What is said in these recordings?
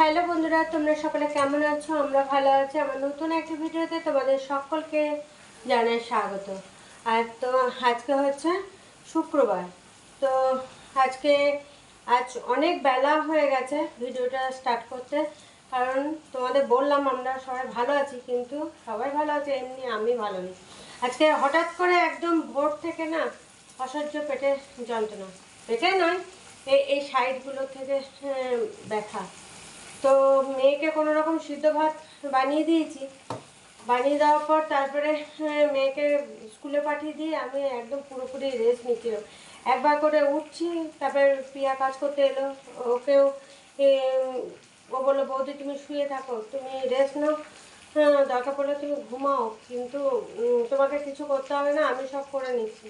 Hello বন্ধুরা, তোমরা সকলে কেমন আছো? আমরা ভালো আছি। আমার নতুন একটা ভিডিওতে তোমাদের সকলকে জানাই স্বাগত। আর তো আজকে হচ্ছে শুক্রবার। তো আজকে আজ অনেক বেলা হয়ে গেছে ভিডিওটা স্টার্ট করতে। কারণ তোমাদের বললাম আমরা সবাই ভালো আছি, কিন্তু সবাই ভালো আছে, এমনি আমি ভালো নেই। আজকে হঠাৎ করে একদম ভোর থেকে না অসহ্য পেটে যন্ত্রণা। পেটে নয় এই সাইডগুলো থেকে ব্যথা। তো মেয়েকে কোনো রকম সিদ্ধ ভাত বানিয়ে দিয়েছি। বানিয়ে দেওয়ার পর তারপরে মেয়েকে স্কুলে পাঠিয়ে দিয়ে আমি একদম পুরোপুরি রেস্ট নিচ্ছিলাম একবার করে উঠছি, তারপর প্রিয়া কাজ করতে এলো। ওকেও ও বলল, বৌদি, তুমি শুয়ে থাকো, তুমি রেস্ট নাও। হ্যাঁ দরকার পড়লে তুমি ঘুমাও, কিন্তু তোমাকে কিছু করতে হবে না, আমি সব করে নিচ্ছি।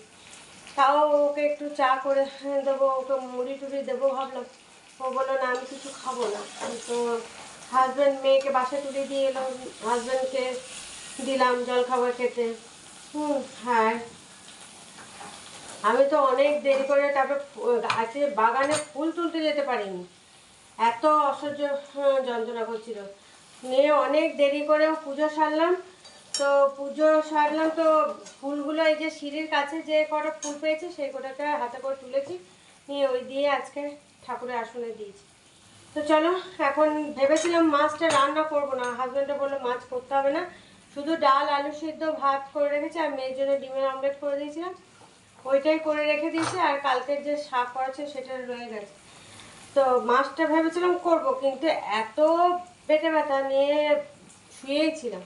তাও ওকে একটু চা করে দেবো, ওকে মুড়ি টুড়ি দেবো ভাবলাম। ও বলল না আমি কিছু খাব না। তো হাজব্যান্ড মেয়েকে বাসায় তুলে দিয়ে এলো হাজব্যান্ডকে দিলাম জল খাবার খেতে। হুম হ্যাঁ আমি তো অনেক দেরি করে তারপরে গাছে বাগানে ফুল তুলতে যেতে পারিনি। এত অসহ্য হ্যাঁ, যন্ত্রণা করছিল। নিয়ে অনেক দেরি করেও পুজো সারলাম। তো পুজো সারলাম তো ফুলগুলো এই যে সিঁড়ির কাছে যে কটা ফুল পেয়েছে সেই কটাকে হাতে করে তুলেছি। নিয়ে ওই দিয়ে আজকে ঠাকুরের আসনে দিয়েছি। তো চলো, এখন ভেবেছিলাম মাছটা রান্না করব না হাজব্যান্ডে বলল মাছ করতে হবে না। শুধু ডাল, আলু সিদ্ধ ভাত করে রেখেছি, আর মেয়ের জন্য ডিমের অমলেট করে দিয়েছিলাম। ওইটাই করে রেখে দিয়েছি, আর কালকের যে শাক আছে সেটা রয়ে গেছে। তো মাছটা ভেবেছিলাম করব, কিন্তু এত পেটে ব্যথা, নিয়ে শুয়েই ছিলাম।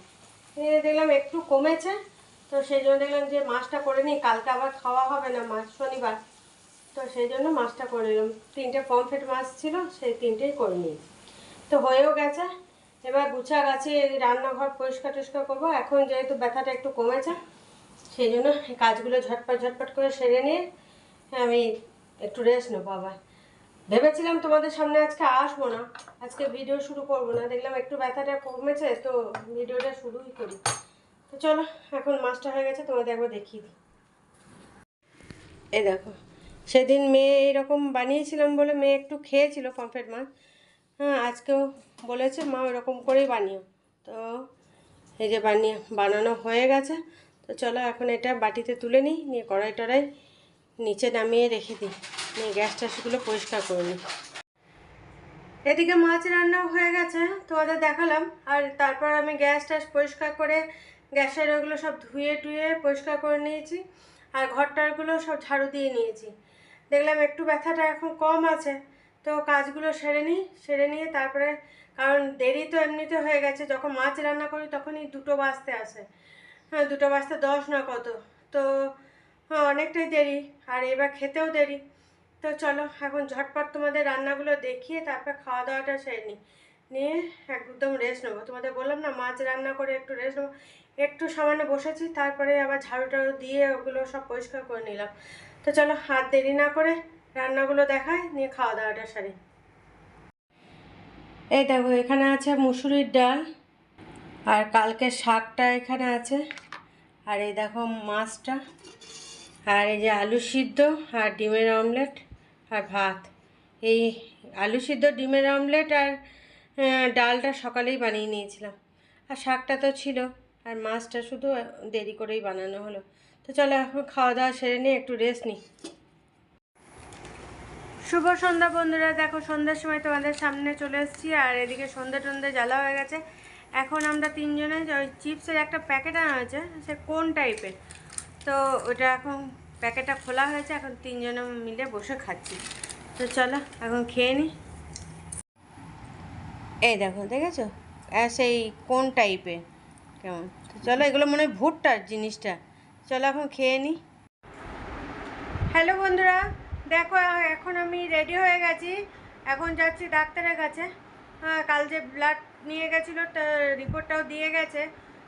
নিয়ে দেখলাম একটু কমেছে, তো সেই জন্য দেখলাম যে মাছটা করে নিই, কালকে আবার খাওয়া হবে না মাছ শনিবার। তো সেই জন্য মাছটা করে নিলাম। তিনটে পমফ্রেট মাছ ছিল, সেই তিনটেই করে নিই। তো হয়েও গেছে। এবার গুছা গাছে রান্নাঘর পরিষ্কার টরিষ্কার করব। এখন যেহেতু ব্যথাটা একটু কমেছে, সেই জন্য কাজগুলো ঝটপট ঝটপট করে সেরে নিয়ে আমি একটু রেস্ট নেব আবার। ভেবেছিলাম তোমাদের সামনে আজকে আসব না। আজকে ভিডিও শুরু করব না। দেখলাম একটু ব্যথাটা কমেছে, তো ভিডিওটা শুরুই করি। তো চলো, এখন মাছটা হয়ে গেছে, তোমাদের একবার দেখিয়ে দিই। এই দেখো সেদিন মেয়ে এইরকম বানিয়েছিলাম বলে মেয়ে একটু খেয়েছিল পমফ্রেট মাছ। হ্যাঁ আজকেও বলেছে, মা এরকম করেই বানিও। তো এই যে বানিয়ে, বানানো হয়ে গেছে। তো চলো এখন এটা বাটিতে তুলে নিই, নিয়ে কড়াই টড়াই নিচে নামিয়ে রেখে দিই। নিয়ে গ্যাস ট্যাসগুলো পরিষ্কার করে নিই। এদিকে মাছ রান্নাও হয়ে গেছে, তোমাদের দেখালাম। আর তারপর আমি গ্যাস ট্যাস পরিষ্কার করে গ্যাসের ওগুলো সব ধুয়ে টুয়ে পরিষ্কার করে নিয়েছি। আর ঘরটারগুলো সব ঝাড়ু দিয়ে নিয়েছি। দেখলাম একটু ব্যথাটা এখন কম আছে। তো কাজগুলো সেরে নিই, সেরে নিয়ে তারপরে, কারণ দেরি তো এমনিতে হয়ে গেছে, যখন মাছ রান্না করি তখনই দুটো বাজতে আসে। হ্যাঁ দুটো বাজতে দশ না কত? তো হ্যাঁ অনেকটাই দেরি, আর এবার খেতেও দেরি। তো চলো, এখন ঝটপট তোমাদের রান্নাগুলো দেখিয়ে তারপর খাওয়া দাওয়াটা সেরে নিই। নিয়ে একদম রেস্ট নেব। তোমাদের বললাম না, মাছ রান্না করে একটু রেস্ট নেব। একটু সামান্য বসেছি, তারপরে আবার ঝাড়ু টাড়ু দিয়ে ওগুলো সব পরিষ্কার করে নিলাম। তো চলো হাত দেরি না করে রান্নাগুলো দেখায় নিয়ে খাওয়া দাওয়াটা সারি। এই দেখো, এখানে আছে মুসুরির ডাল, আর কালকে শাকটা এখানে আছে। আর এই দেখো মাছটা, আর এই যে আলু সিদ্ধ আর ডিমের অমলেট আর ভাত। এই আলু সিদ্ধ, ডিমের অমলেট আর ডালটা সকালেই বানিয়ে নিয়েছিলাম। আর শাকটা তো ছিল, আর মাছটা শুধু দেরি করেই বানানো হলো। তো চলো এখন খাওয়া দাওয়া সেরে নিয়ে একটু রেস্ট নিই। শুভ সন্ধ্যা বন্ধুরা, দেখো সন্ধ্যার সময় তোমাদের সামনে চলে এসেছি আর এদিকে সন্ধ্যা টন্ধে জ্বালা হয়ে গেছে। এখন আমরা তিনজনে ওই চিপসের একটা প্যাকেট আনা হয়েছে, সে কোন টাইপের তো ওটা এখন প্যাকেটটা খোলা হয়েছে, এখন তিনজনে মিলে বসে খাচ্ছি। তো চলো এখন খেয়ে নিই। এই দেখো, দেখেছ? সেই কোন টাইপের কেমন? চলো এগুলো মনে হয় ভুট্টার জিনিসটা। চলো এখন খেয়ে নিই হ্যালো বন্ধুরা দেখো এখন আমি রেডি হয়ে গেছি। এখন যাচ্ছি ডাক্তারের কাছে। হ্যাঁ, কাল যে ব্লাড নিয়ে গেছিল তা রিপোর্টটাও দিয়ে গেছে।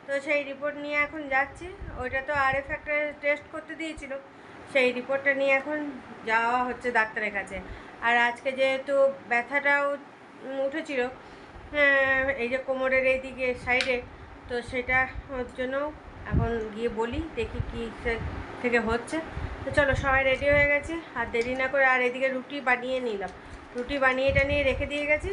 তো সেই রিপোর্ট নিয়ে এখন যাচ্ছি। ওইটা তো আর এফ একটা টেস্ট করতে দিয়েছিল। সেই রিপোর্টটা নিয়ে এখন যাওয়া হচ্ছে ডাক্তারের কাছে। আর আজকে যেহেতু ব্যথাটাও উঠেছিল হ্যাঁ, এই যে কোমরের এইদিকে সাইডে তো সেটা ওর জন্য এখন গিয়ে বলি, দেখি কী থেকে হচ্ছে। তো চলো, সবাই রেডি হয়ে গেছে। আর দেরি না করে আর এদিকে রুটি বানিয়ে নিলাম। রুটি বানিয়ে টানিয়ে রেখে দিয়ে গেছি।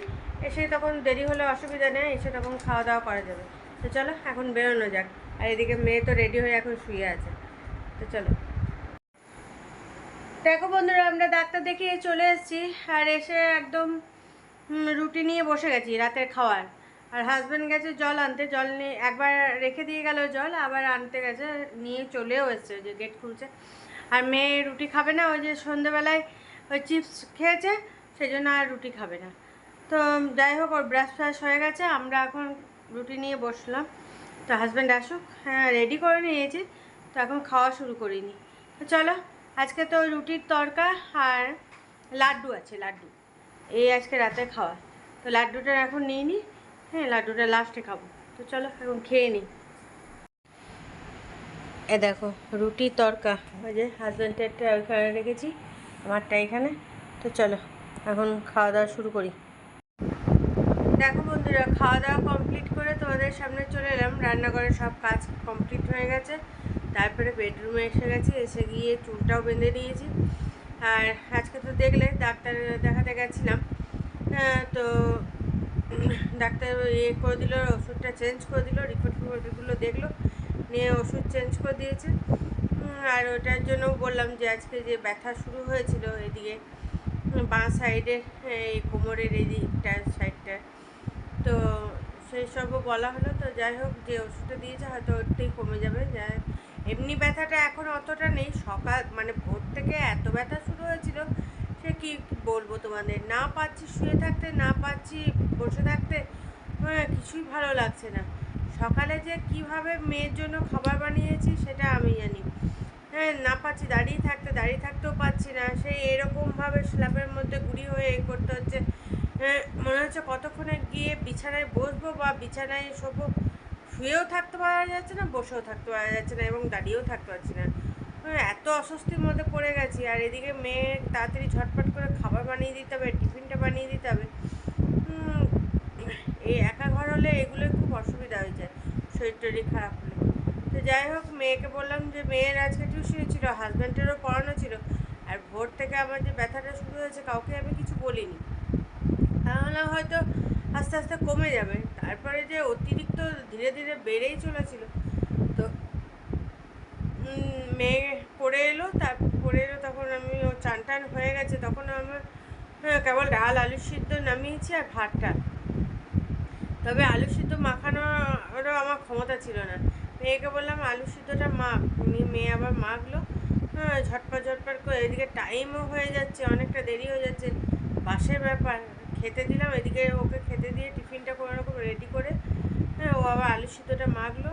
এসে তখন দেরি হলে অসুবিধা নেই, এসে তখন খাওয়া দাওয়া করা যাবে। তো চলো, এখন বেরোনো যাক। আর এদিকে মেয়ে তো রেডি হয়ে এখন শুয়ে আছে। তো চলো। দেখো বন্ধুরা, আমরা ডাক্তার দেখিয়ে চলে এসেছি। আর এসে একদম রুটি নিয়ে বসে গেছি রাতের খাওয়ার। আর হাজব্যান্ড গেছে জল আনতে, জল নিয়ে একবার রেখে দিয়ে গেল জল, আবার আনতে গেছে, নিয়ে চলেও এসছে যে গেট খুলছে। আর মেয়ে রুটি খাবে না, ওই যে সন্ধেবেলায় ওই চিপস খেয়েছে সেই জন্য আর রুটি খাবে না। তো যাই হোক, ওর ব্রাশ ফ্রাশ হয়ে গেছে, আমরা এখন রুটি নিয়ে বসলাম। তো হাজব্যান্ড আসুক হ্যাঁ রেডি করে নিয়েছি, তো এখন খাওয়া শুরু করিনি। তো চলো, আজকে তো রুটির তরকা আর লাড্ডু আছে, লাড্ডু। এই আজকে রাতে খাওয়া। তো লাড্ডুটা এখন নিই নি হ্যাঁ লাড্ডুটা লাস্টে খাব। তো চলো এখন খেয়ে নিই এ দেখো রুটি তরকা। ওই যে হাজব্যান্ডেরটা ওইখানে রেখেছি আমারটা এখানে। তো চলো এখন খাওয়া দাওয়া শুরু করি। দেখো বন্ধুরা খাওয়া দাওয়া কমপ্লিট করে তোমাদের সামনে চলে এলাম। রান্নাঘরে সব কাজ কমপ্লিট হয়ে গেছে। তারপরে বেডরুমে এসে গেছি এসে গিয়ে চুলটাও বেঁধে দিয়েছি আর আজকে তো দেখলে ডাক্তার দেখাতে গেছিলাম। হ্যাঁ, তো ডাক্তার ইয়ে করে দিল, ওষুধটা চেঞ্জ করে দিল রিপোর্ট ফিপোর্টগুলো দেখল, নিয়ে ওষুধ চেঞ্জ করে দিয়েছে। আর ওটার জন্য বললাম যে আজকে যে ব্যথা শুরু হয়েছিল এদিকে বাঁ সাইডে এই কোমরের এই দিকটা সাইডটা তো সেই সবও বলা হলো, তো যাই হোক, যে ওষুধটা দিয়েছে হয়তো ওটাই কমে যাবে। যাই এমনি ব্যথাটা এখন অতটা নেই, সকাল মানে ভোর থেকে এত ব্যথা শুরু হয়েছিল সে কি বলব তোমাদের? না পাচ্ছি শুয়ে থাকতে, না পাচ্ছি বসে থাকতে হ্যাঁ কিছুই ভালো লাগছে না। সকালে যে কীভাবে মেয়ের জন্য খাবার বানিয়েছি সেটা আমি জানি। হ্যাঁ না পাচ্ছি, দাঁড়িয়ে থাকতে, দাঁড়িয়ে থাকতেও পাচ্ছি না। সেই এরকমভাবে স্ল্যাবের মধ্যে গুড়ি হয়ে এ করতে হচ্ছে। হ্যাঁ মনে হচ্ছে কতক্ষণে গিয়ে বিছানায় বসবো বা বিছানায় শোবো? শুয়েও থাকতে পারা যাচ্ছে না, বসেও থাকতে পারা যাচ্ছে না এবং দাঁড়িয়েও থাকতে পারছি না। এত অস্বস্তির মধ্যে পড়ে গেছি। আর এদিকে মেয়ে তাড়াতাড়ি ঝটপট করে খাবার বানিয়ে দিতে হবে, টিফিনটা বানিয়ে দিতে হবে। এই একা ঘর হলে এগুলো খুব অসুবিধা হয়ে যায় শরীর টরীর খারাপ হলে। তো যাই হোক, মেয়েকে বললাম যে মেয়ের আজকে টিউশনি ছিল হাজব্যান্ডেরও পড়ানো ছিল। আর ভোর থেকে আমার যে ব্যথাটা শুরু হয়েছে, কাউকে আমি কিছু বলিনি। তাহলে হয়তো আস্তে আস্তে কমে যাবে। তারপরে যে অতিরিক্ত ধীরে ধীরে বেড়েই চলেছিল মেয়ে পড়ে এলো তারপর পড়ে এলো তখন আমি ও চান টান হয়ে গেছে তখন আমার হ্যাঁ, কেবল ডাল আলু সিদ্ধ নামিয়েছি আর ভাতটা। তবে আলু সিদ্ধ মাখানোরও আমার ক্ষমতা ছিল না। মেয়েকে বললাম আলু সিদ্ধটা মাখ। মেয়ে আবার মাখলো। হ্যাঁ ঝটপট ঝটপট করে এদিকে টাইমও হয়ে যাচ্ছে অনেকটা দেরি হয়ে যাচ্ছে। বাসের ব্যাপার খেতে দিলাম এদিকে ওকে খেতে দিয়ে টিফিনটা কোনো রকম রেডি করে হ্যাঁ ও আবার আলু সিদ্ধটা মাখলো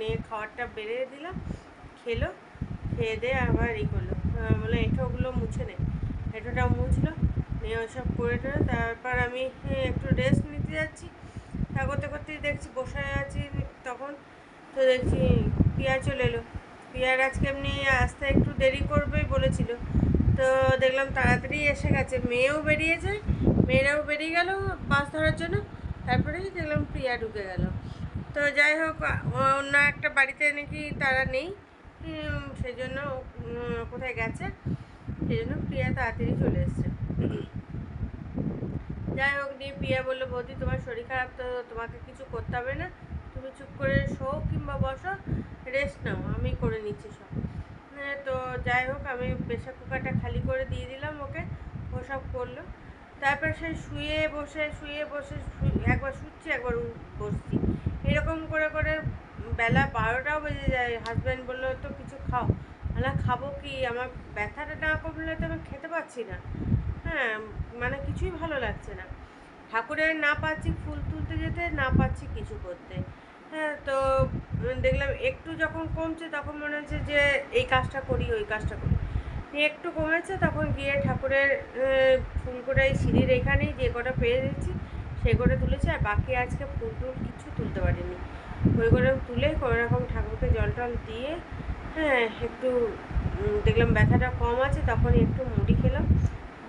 নিয়ে খাবারটা বেড়ে দিলাম। খেলো, খেয়ে দিয়ে আবার ই করল। বলে এঁঠোগুলো মুছে নে। এঁঠোটা মুছলো, নিয়ে ওসব করে টরে, তারপর আমি একটু রেস্ট নিতে যাচ্ছি। তা করতে করতেই দেখছি বসে আছি তখন, তো দেখছি পিয়া চলে এলো। পিয়ার আজকে এমনি আসতে একটু দেরি করবেই বলেছিল। তো দেখলাম তাড়াতাড়ি এসে গেছে। মেয়েও বেরিয়েছে, মেয়েরাও বেরিয়ে গেল বাস ধরার জন্য। তারপরেই দেখলাম প্রিয়া ঢুকে গেল। তো যাই হোক অন্য একটা বাড়িতে নাকি তারা নেই। সেই জন্য কোথায় গেছে? সেই জন্য প্রিয়া তাড়াতাড়ি চলে এসছে। যাই হোক দিয়ে প্রিয়া বলল বৌদি তোমার শরীর খারাপ তো তোমাকে কিছু করতে হবে না। তুমি চুপ করে শো কিংবা বসো রেস্ট নাও আমি করে নিচ্ছি সব। হ্যাঁ, তো যাই হোক আমি প্রেশার কুকারটা খালি করে দিয়ে দিলাম ওকে ও সব করল। তারপর সে শুয়ে বসে শুয়ে বসে একবার শুচ্ছি একবার বসছি। এরকম করে করে বেলা বারোটাও বেজে যায়। হাজব্যান্ড বলল, তো কিছু খাও। না, খাব কি? আমার ব্যথাটা না কমলে তো আমি খেতে পাচ্ছি না। হ্যাঁ মানে কিছুই ভালো লাগছে না। ঠাকুরের না পাচ্ছি ফুল তুলতে যেতে, না পাচ্ছি কিছু করতে। হ্যাঁ তো দেখলাম একটু যখন কমছে তখন মনে হচ্ছে যে এই কাজটা করি, ওই কাজটা করি। একটু কমেছে, তখন গিয়ে ঠাকুরের ফুল এই সিঁড়ির এখানেই যে কটা পেয়ে দিচ্ছি সে করে তুলেছি। আর বাকি আজকে ফুল টুল কিছু তুলতে পারিনি। ওই করে তুলে কোনো রকম ঠাকুরকে জল টল দিয়ে হ্যাঁ একটু দেখলাম ব্যথাটা কম আছে তখন একটু মুড়ি খেলাম।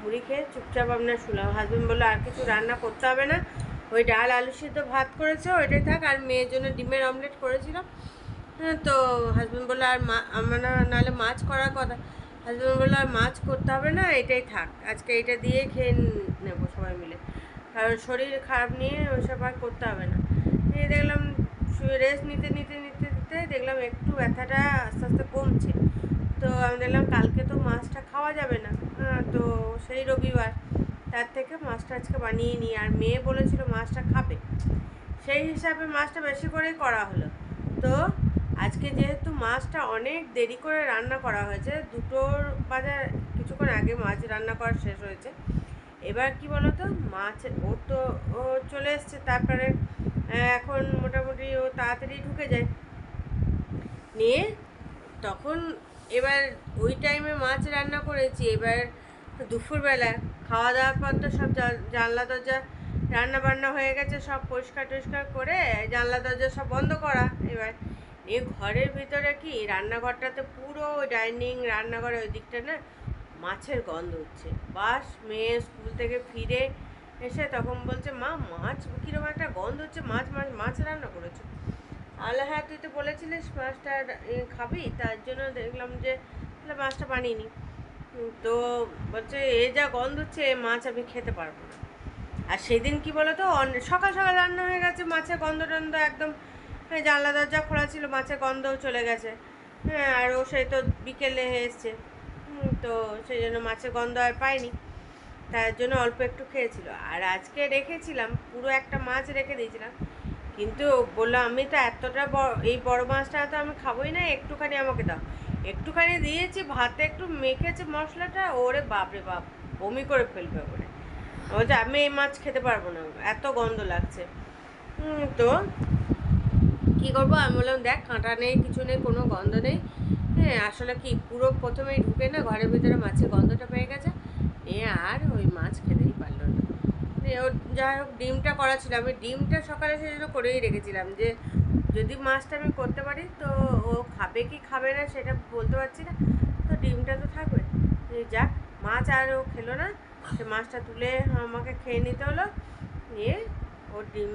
মুড়ি খেয়ে চুপচাপ আপনার শুলাম। হাজবেন্ড বলল, আর কিছু রান্না করতে হবে না। ওই ডাল, আলু সিদ্ধ ভাত করেছে, ওইটাই থাক। আর মেয়ের জন্য ডিমের অমলেট করেছিলাম। হ্যাঁ তো হাজবেন্ড বলল, আর মা, আমার নাহলে মাছ করার কথা। হাজব্যান্ড বলল, আর মাছ করতে হবে না, এটাই থাক। আজকে এটা দিয়ে খেয়ে নেব সবাই মিলে। কারণ শরীর খারাপ নিয়ে ওইসব আর করতে হবে না। দেখলাম রেস্ট নিতে নিতে নিতে নিতে দেখলাম একটু ব্যথাটা আস্তে আস্তে কমছে। তো আমি দেখলাম কালকে তো মাছটা খাওয়া যাবে না। হ্যাঁ, তো সেই রবিবার তার থেকে মাছটা আজকে বানিয়ে নিই। আর মেয়ে বলেছিল মাছটা খাবে। সেই হিসাবে মাছটা বেশি করেই করা হলো। তো আজকে যেহেতু মাছটা অনেক দেরি করে রান্না করা হয়েছে দুটোর বাজার কিছুক্ষণ আগে মাছ রান্না করা শেষ হয়েছে। এবার কি বলতো মাছ ও তো চলে এসছে। তারপরে এখন মোটামুটি ও তাড়াতাড়ি ঢুকে যায়। নিয়ে তখন এবার ওই টাইমে মাছ রান্না করেছি। এবার দুপুরবেলা খাওয়া দাওয়ার পর তো সব জানলা, দরজা রান্না বান্না হয়ে গেছে। সব পরিষ্কার টরিষ্কার করে জানলা, দরজা সব বন্ধ করা। এবার এ ঘরের ভিতরে কি? রান্নাঘরটাতে পুরো ডাইনিং রান্নাঘরের ওই দিকটা না মাছের গন্ধ হচ্ছে। বাস মেয়ে স্কুল থেকে ফিরে এসে তখন বলছে, মা, মাছ কীরকম একটা গন্ধ হচ্ছে, মাছ মাছ মাছ রান্না করেছ? আল্লাহ হ্যাঁ তুই তো বলেছিলিস মাছটা খাবি, তার জন্য দেখলাম যে, তাহলে মাছটা বানিয়ে তো বলছে, এ যা গন্ধ হচ্ছে মাছ আমি খেতে পারব না। আর সেদিন কি বলো তো সকাল সকাল রান্না হয়ে গেছে, মাছের গন্ধ টন্ধ একদম জানলা দরজা খোলা ছিল, মাছের গন্ধও চলে গেছে। হ্যাঁ আর ও সেই তো বিকেলে এসছে। তো সেই জন্য মাছের গন্ধ আর পাইনি। তার জন্য অল্প একটু খেয়েছিল। আর আজকে রেখেছিলাম, পুরো একটা মাছ রেখে দিয়েছিলাম। কিন্তু বলল, আমি তো এতটা বড় এই বড় মাছটা তো আমি খাবোই না, একটুখানি আমাকে দাও। একটুখানি দিয়েছি, ভাতে একটু মেখেছে মশলাটা, ওরে বাপরে বাপ, বমি করে ফেলবে ওরে বলছে আমি এই মাছ খেতে পারব না, এত গন্ধ লাগছে। তো কি করব, আমি বললাম, দেখ, কাঁটা নেই, কিছু নেই, কোনো গন্ধ নেই। হ্যাঁ আসলে কি, পুরো প্রথমেই ঢুকে না, ঘরের ভিতরে মাছের গন্ধটা পেয়ে গেছে। নিয়ে আর ওই মাছ খেতেই পারল না। যাই হোক, ডিমটা করা ছিল। আমি ডিমটা সকালে সেজন্য করেই রেখেছিলাম যে, যদি মাছটা আমি করতে পারি, তো ও খাবে কি খাবে না সেটা বলতে পারছি না। তো ডিমটা তো থাকবে। যাক, মাছ আর ও খেলো না। সে মাছটা তুলে আমাকে খেয়ে নিতে হলো। নিয়ে ও ডিম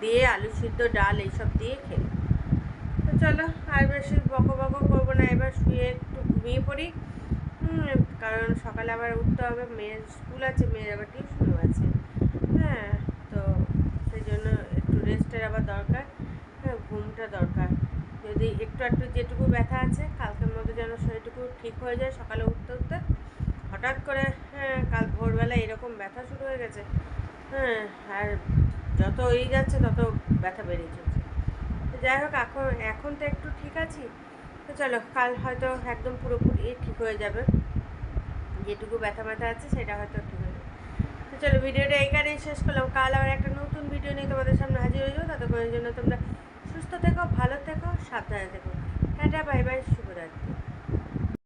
দিয়ে আলু সিদ্ধ, ডাল এইসব দিয়ে খেলো। তো চলো, আর বেশি বকো বকো করব না। এবার শুয়ে একটু ঘুমিয়ে পড়ি। কারণ সকালে আবার উঠতে হবে, মেয়ের স্কুল আছে, মেয়ের আবার টিউশনও আছে। হ্যাঁ তো সেই জন্য একটু রেস্টের আবার দরকার হ্যাঁ ঘুমটা দরকার। যদি একটু একটু যেটুকু ব্যথা আছে, কালকের মধ্যে যেন সেইটুকু ঠিক হয়ে যায় সকালে উঠতে উঠতে। হঠাৎ করে হ্যাঁ কাল ভোরবেলা এরকম ব্যথা শুরু হয়ে গেছে হ্যাঁ আর যত এই যাচ্ছে তত ব্যথা বেড়েই চলছে। যাই হোক, এখন এখন তো একটু ঠিক আছি। তো চলো, কাল হয়তো একদম পুরোপুরি ঠিক হয়ে যাবে। যেটুকু ব্যথা ব্যথা আছে সেটা হয়তো একটু তো চলো, ভিডিওটা এইখানেই শেষ করলাম। কাল আবার একটা নতুন ভিডিও নিয়ে তোমাদের সামনে হাজির হয়ে যাব। ততক্ষণের জন্য তোমরা সুস্থ থেকো, ভালো থেকো, সাবধানে থেকো। টাটা, বাই বাই, শুভরাত্রি।